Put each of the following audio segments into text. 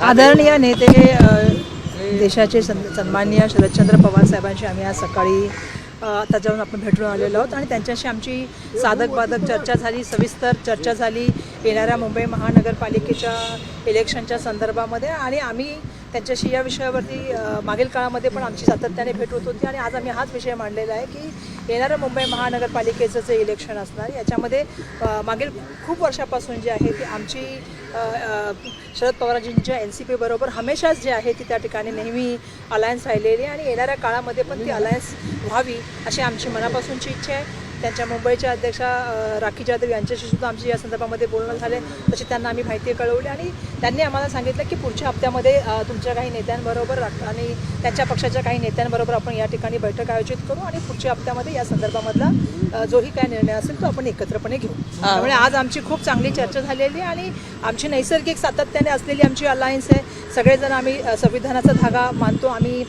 आदरणीय नेते देशाचे सन- सन्माननीय शरदचंद्र पवार साहेबांशी आम्ही आज सकाळी त्याच्यावरून आता जाऊन आपण भेटून आलेलो आहोत आणि त्यांच्याशी आमची साधक बाधक चर्चा झाली सविस्तर चर्चा झाली येणाऱ्या मुंबई महानगरपालिकेच्या इलेक्शनच्या संदर्भामध्ये आणि आम्ही त्यांच्याशी या विषयावरती मागील काळामध्ये पण आमची सातत्याने भेट होत होती आणि आज आम्ही हाच विषय मांडलेला आहे की येणारं मुंबई महानगरपालिकेचं जे इलेक्शन असणार याच्यामध्ये मागील खूप वर्षापासून जे आहे ती आमची शरद पवारजींच्या एन सी पीबरोबर हमेशाच जे आहे ती त्या ठिकाणी नेहमी अलायन्स राहिलेली आणि येणाऱ्या काळामध्ये पण ती अलायन्स व्हावी अशी आमची मनापासूनची इच्छा आहे. त्यांच्या मुंबईच्या अध्यक्षा राखी जाधव यांच्याशी सुद्धा आमची या संदर्भामध्ये बोलणं झाले. तशी त्यांना आम्ही माहिती कळवली आणि त्यांनी आम्हाला सांगितलं की पुढच्या हप्त्यामध्ये तुमच्या काही नेत्यांबरोबर आणि त्यांच्या पक्षाच्या काही नेत्यांबरोबर आपण या ठिकाणी बैठक आयोजित करू आणि पुढच्या हप्त्यामध्ये या संदर्भामधला जोही काय निर्णय असेल तो आपण एकत्रपणे घेऊ. त्यामुळे आज आमची खूप चांगली चर्चा झालेली आणि आमची नैसर्गिक सातत्याने असलेली आमची अलायन्स आहे. सगळेजण आम्ही संविधानाचा धागा मानतो. आम्ही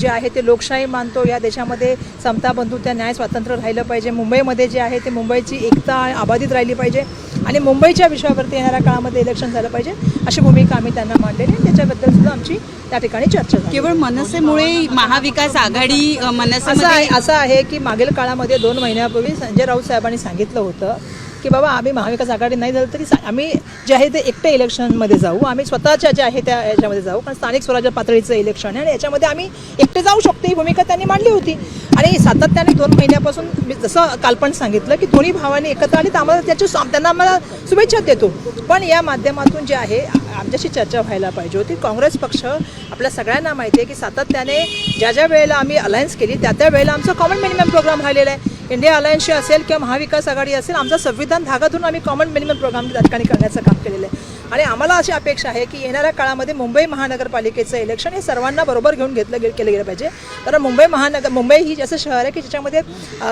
जे आहे ते लोकशाही मानतो. या देशामध्ये समता बंधुत्व न्याय स्वातंत्र्य राहिलं पाहिजे. मुंबईमध्ये जे आहे ते मुंबईची एकता आबाधित राहिली पाहिजे. आणि मुंबईच्या विषयावरती येणाऱ्या काळामध्ये इलेक्शन झालं पाहिजे अशी भूमिका आम्ही त्यांना मांडलेली आहे. त्याच्याबद्दल सुद्धा आमची त्या ठिकाणी चर्चा झाली. केवळ मनसेमुळे महाविकास आघाडी असं मनसेमध्ये आहे असं आहे की मागील काळामध्ये दोन महिन्यापूर्वी संजय राऊत साहेबांनी सांगितलं होतं की बाबा आम्ही महाविकास आघाडी नाही झालं तरी सा- आम्ही जे आहे ते एकट्या इलेक्शनमध्ये जाऊ. आम्ही स्वतःच्या जे आहे त्या याच्यामध्ये जाऊ. कारण स्थानिक स्वराज्य पातळीचं इलेक्शन आहे आणि याच्यामध्ये आम्ही एकटे जाऊ शकतो. ही भूमिका त्यांनी मांडली होती. आणि सातत्याने दोन महिन्यापासून मी जसं काल पण सांगितलं की दोन्ही भावांनी एकत्र आली तर आम्हाला त्याची त्यांना आम्हाला शुभेच्छा देतो. पण या माध्यमातून जे आहे आमच्याशी चर्चा व्हायला पाहिजे होती. काँग्रेस पक्ष आपल्या सगळ्यांना माहिती आहे की सातत्याने ज्या ज्या वेळेला आम्ही अलायन्स केली त्या त्या वेळेला आमचा कॉमन मिनिमम प्रोग्राम राहिलेला आहे. इंडिया अलायन्सशी असेल किंवा महाविकास आघाडी असेल आमचा संविधान धागा धरून आम्ही कॉमन मिनिमम प्रोग्राम त्या ठिकाणी करण्याचं काम केलेलं आहे. आणि आम्हाला अशी अपेक्षा आहे की येणाऱ्या काळामध्ये मुंबई महानगरपालिकेचं इलेक्शन हे सर्वांना बरोबर घेऊन घेतलं गे केलं गेलं पाहिजे. कारण मुंबई महानगर मुंबई ही असं शहर आहे की ज्याच्यामध्ये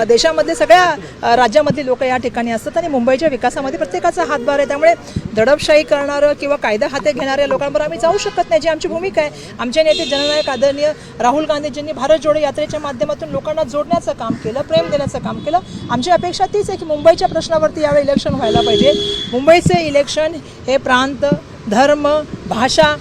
देशामधले सगळ्या अ, राज्यामधली लोक या ठिकाणी असतात आणि मुंबईच्या विकासामध्ये प्रत्येकाचा हातभार आहे. त्यामुळे दडपशाही करणारं किंवा कायदा हाते घेणाऱ्या लोकांवर आम्ही जाऊ शकत नाही जी आमची भूमिका आहे. आमचे नेते जननायक आदरणीय राहुल गांधीजींनी भारत जोडो यात्रेच्या माध्यमातून लोकांना जोडण्याचं काम केलं प्रेम देण्याचं काम केलं. आमची अपेक्षा तीच आहे की मुंबईच्या प्रश्नावरती यावेळी इलेक्शन व्हायला पाहिजे. मुंबईचे इलेक्शन हे प्रांत धर्म भाषा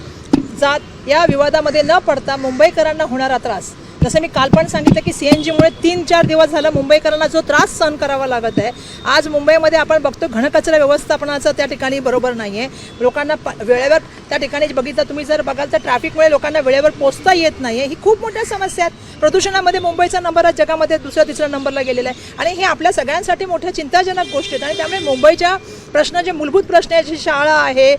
जात या विवादामध्ये न पडता मुंबईकरांना होणारा त्रास जसं मी काल पण सांगितलं की सी एन जीमुळे तीन चार दिवस झालं मुंबईकरांना जो त्रास सहन करावा लागत आहे. आज मुंबईमध्ये आपण बघतो घनकचरा व्यवस्थापनाचं त्या ठिकाणी बरोबर नाही आहे लोकांना प वेळेवर त्या ठिकाणी बघितलं तुम्ही जर बघाल तर ट्रॅफिकमुळे लोकांना वेळेवर पोचता येत नाही आहे ही खूप मोठ्या समस्या आहेत. प्रदूषणामध्ये मुंबईचा नंबर आज जगामध्ये दुसऱ्या तिसऱ्या नंबरला गेलेला आहे. आणि हे आपल्या सगळ्यांसाठी मोठ्या चिंताजनक गोष्टी आहेत आणि त्यामुळे मुंबईच्या प्रश्न जे मूलभूत प्रश्न आहे जे शाळा आहे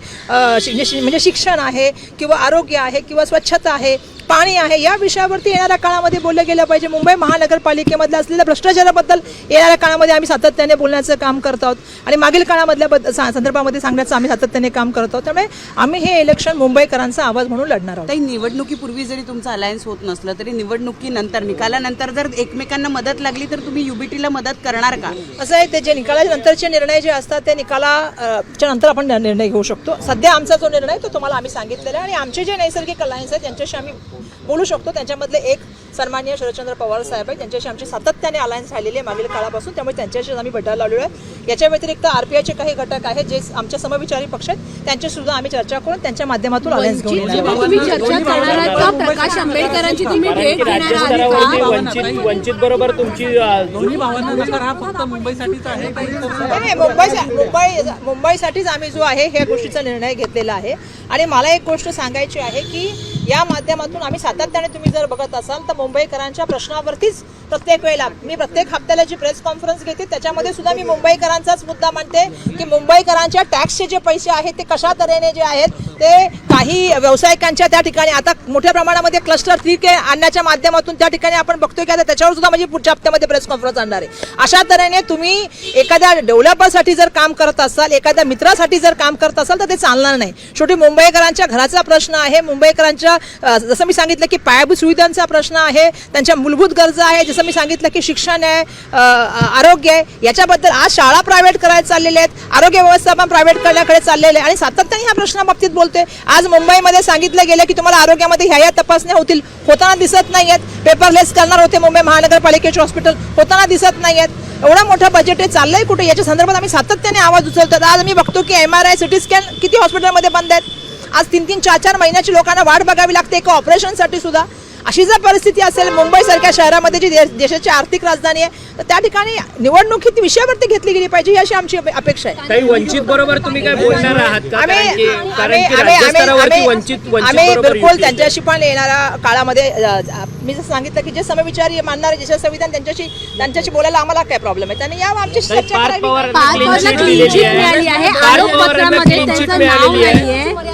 शि- शि- म्हणजे शिक्षण आहे किंवा आरोग्य आहे किंवा स्वच्छता आहे पाणी आहे. या विषयावरती येणाऱ्या काळामध्ये बोललं गेलं पाहिजे. मुंबई महानगरपालिकेमधल्या असलेल्या भ्रष्टाचाराबद्दल येणाऱ्या काळामध्ये आम्ही सातत्याने बोलण्याचं काम करत आहोत. आणि मागील काळामधल्या संदर्भामध्ये सांगण्याचं आम्ही सातत्याने काम करत आहोत. त्यामुळे आम्ही हे इलेक्शन मुंबईकरांचा आवाज म्हणून लढणार आहोत. निवडणुकीपूर्वी जरी तुमचं अलायन्स होत नसलं तरी निवडणुकीनंतर निकालानंतर जर एकमेकांना मदत लागली तर तुम्ही युबीटीला मदत करणार का? असं आहे ते जे निकालाच्या नंतरचे निर्णय जे असतात ते निकाला अ, च्या नंतर आपण निर्णय घेऊ शकतो. सध्या आमचा जो निर्णय तो तुम्हाला आम्ही सांगितलेला आहे. आणि आमचे जे नैसर्गिक अलायन्स आहेत त्यांच्याशी आम्ही बोलू शकतो. त्यांच्यामधले एक सन्माननीय शरदचंद्र पवार साहेब आहेत. त्यांच्याशी आमची सातत्याने अलायन्स राहिलेली आहे मागील काळापासून. त्यामुळे त्यांच्याशी आम्ही भेटायला लावलेलो आहे. याच्या व्यतिरिक्त आरपीआयचे काही घटक आहेत जे आमच्या समविचारी पक्ष आहेत. त्यांची सुद्धा आम्ही चर्चा करून त्यांच्या माध्यमातून अलायन्स प्रकाश आंबेडकरांची तुम्ही भेट घेणार वंचित वंचित बरोबर तुमची अ, दोन्ही भावांना हा फक्त मुंबईसाठीच आहे. काही नाही, नाही, मुंबई मुंबई मुंबईसाठीच आम्ही जो आहे ह्या गोष्टीचा निर्णय घेतलेला आहे. आणि मला एक गोष्ट सांगायची आहे की या माध्यमातून आम्ही सातत्याने तुम्ही जर बघत असाल तर मुंबईकरांच्या प्रश्नावरतीच प्रत्येक वेळेला मी प्रत्येक हप्त्याला जी प्रेस कॉन्फरन्स घेते त्याच्यामध्ये सुद्धा मी मुंबईकरांचाच मुद्दा मांडते की मुंबईकरांच्या टॅक्सचे जे पैसे आहेत ते कशा तऱ्हेने जे आहेत ते काही व्यावसायिकांच्या त्या ठिकाणी आता मोठ्या प्रमाणामध्ये क्लस्टर थ्री के आणण्याच्या माध्यमातून त्या ठिकाणी आपण बघतोय की आता त्याच्यावर सुद्धा म्हणजे पुढच्या हप्त्यामध्ये प्रेस कॉन्फरन्स आणणार आहे. अशा तऱ्हेने तुम्ही एखाद्या डेव्हलपरसाठी जर काम करत असाल एखाद्या मित्रासाठी जर काम करत असाल तर ते चालणार नाही. शेवटी मुंबईकरांच्या घराचा प्रश्न आहे मुंबईकरांच्या जसं मी सांगितलं की पायाभूत सुविधांचा प्रश्न आहे त्यांच्या मूलभूत गरजा आहे जसं मी सांगितलं की शिक्षण आहे आरोग्य आहे याच्याबद्दल आज शाळा प्रायव्हेट करायला चाललेल्या आहेत आरोग्य व्यवस्थापन प्रायव्हेट करण्याकडे चाललेले आहे आणि सातत्याने ह्या प्रश्नाबाबतीत बोलते आज मुंबईमध्ये सांगितलं गेलं की तुम्हाला आरोग्यामध्ये ह्या ह्या तपासण्या होतील होताना दिसत नाही आहेत पेपरलेस करणार होते मुंबई महानगरपालिकेचे हॉस्पिटल होताना दिसत नाही आहेत एवढं मोठं बजेट आहे चाललंय कुठे? याच्या संदर्भात आम्ही सातत्याने आवाज उचलतात आज आम्ही बघतो की M R I CT scan किती हॉस्पिटलमध्ये बंद आहेत? आज तीन तीन चार चार महिन्याची लोकांना वाट बघावी लागते. एका ऑपरेशनसाठी सुद्धा. अशी जर परिस्थिती असेल मुंबईसारख्या शहरामध्ये जी देशाची आर्थिक राजधानी आहे तर त्या ठिकाणी निवडणुकीत विषयावरती घेतली गेली पाहिजे ही अशी आमची अपे- अपेक्षा आहे. काही वंचित बरोबर तुम्ही काय बोलणार आहात का? आम्ही कारण की आम्ही- कारण की आम्ही- राज्यस्तरावरती आम्ही- वंचित वंचित आम्ही बरोबर बिलकुल. त्यांच्याशी पण येणाऱ्या काळामध्ये मी जसं सांगितलं की जे समविचारी मानणारे जे संविधान त्यांच्याशी त्यांच्याशी बोलायला आम्हाला काय प्रॉब्लेम आहे? त्यांनी यावं आमच्याशी ताई, चर्चा करावी.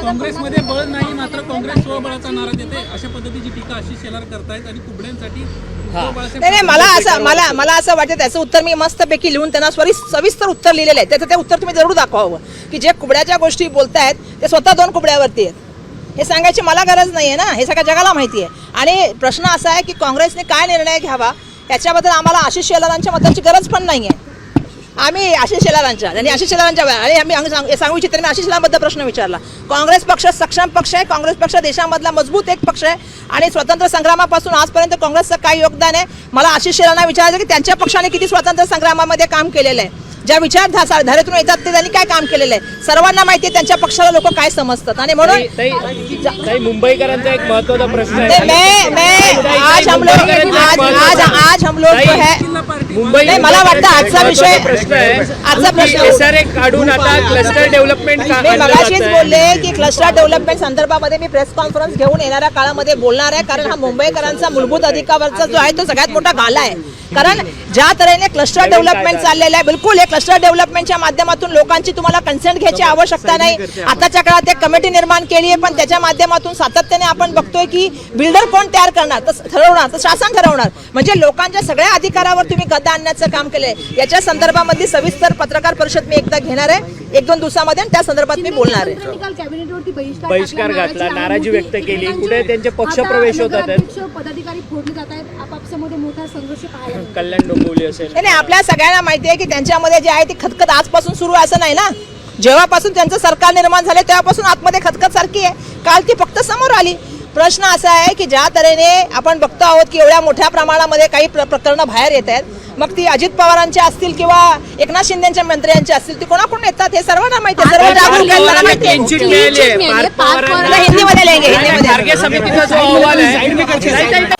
काँग्रेसमध्ये बळ नाही मात्र काँग्रेस स्वबळाचा नारा देते अशा पद्धतीची टीका आशिष शेलार करतायत आणि कुबड्यांसाठी नाही मला असं मला मला असं वाटतं त्याचं उत्तर मी मस्तपैकी लिहून त्यांना स्वरी सविस्तर उत्तर लिहिलेलं आहे. त्याचं ते उत्तर तुम्ही जरूर दाखवावं. की जे कुबड्याच्या गोष्टी बोलतायत ते स्वतः दोन कुबड्यावरती आहेत. हे सांगायची मला गरज नाही आहे ना. हे सगळ्या जगाला माहिती आहे आणि प्रश्न असा आहे की काँग्रेसने काय निर्णय घ्यावा याच्याबद्दल आम्हाला आशिष शेलारांच्या मतांची गरज पण नाही आहे आम्ही आशिष शेलारांच्या आणि आशिष शेलारांच्या आणि आम्ही अंग- सांग- सांगू इच्छितो मी आशिष शेलारांबद्दल प्रश्न विचारला. काँग्रेस पक्ष सक्षम पक्ष आहे काँग्रेस पक्ष देशामधला मजबूत एक पक्ष आहे आणि स्वतंत्र संग्रामापासून आजपर्यंत काँग्रेसचं काय योगदान आहे मला आशिष शेलारांना विचारायचं की त्यांच्या पक्षाने किती स्वातंत्र्य संग्रामामध्ये काम केलेलं आहे. ज्या विचारधारेतून येतात ते त्यांनी काय काम केलेलं आहे? सर्वांना माहिती आहे त्यांच्या पक्षाला लोक काय समजतात. आणि म्हणून मुंबईकरांचा एक महत्त्वाचा प्रश्न आज आज आज हम लोग जो है मुंबई नाही, मला वाटतं आजचा विषय प्रश्न आहे. आजचा प्रश्न एस आर ए काढून आता क्लस्टर डेव्हलपमेंट का मी आणलं मगाशीच? बोलले की क्लस्टर डेव्हलपमेंट संदर्भामध्ये मी प्रेस कॉन्फरन्स घेऊन येणाऱ्या काळामध्ये बोलणार आहे कारण हा मुंबईकरांचा मूलभूत अधिकाराचा जो आहे तो सगळ्यात मोठा गाला आहे. कारण ज्या तऱ्हेने क्लस्टर डेव्हलपमेंट चाललेलं आहे बिलकुल हे क्लस्टर डेव्हलपमेंटच्या माध्यमातून लोकांची तुम्हाला कन्सेंट घ्यायची आवश्यकता नाही. आताच्या काळात एक कमिटी निर्माण केली आहे पण त्याच्या माध्यमातून सातत्याने आपण बघतोय की बिल्डर कोण तयार करणार? तर ठरवणार तर शासन ठरवणार. म्हणजे लोकांच्या सगळ्या अधिकारावर तुम्ही गदा आणण्याचं काम केलंय. याच्या संदर्भामध्ये सविस्तर पत्रकार परिषद मी एकदा घेणार आहे. एक दोन दिवसामध्ये आणि त्या संदर्भात मी बोलणार आहे. काल बहिष्कार घातला, नाराजी आहे व्यक्त. केली. कुठे त्यांचे पक्ष आता प्रवेश होतात? पदाधिकारी फोडले जात आहेत. आपापसामध्ये मोठा संघर्ष पाहायला मिळतो. कल्याण डोंबिवली असेल. नाही आपल्या सगळ्यांना माहिती आहे की त्यांच्यामध्ये जे आहे ती खतखत आजपासून सुरू आहे असं नाही ना? जेव्हापासून त्यांचं सरकार निर्माण झाले तेव्हापासून आतमध्ये खतखत सारखी आहे. काल ती फक्त समोर आली. प्रश्न असा आहे की ज्या तऱ्हेने आपण बघतो आहोत की एवढ्या मोठ्या प्रमाणामध्ये काही प्र प्रकरणं बाहेर येत आहेत. मग ती अजित पवारांची असतील किंवा एकनाथ शिंदेच्या मंत्र्यांची असतील ती कोणाकडून येतात हे सर्वांना माहिती आहे. सर्व जागरूक माहिती आहे. sheet Clean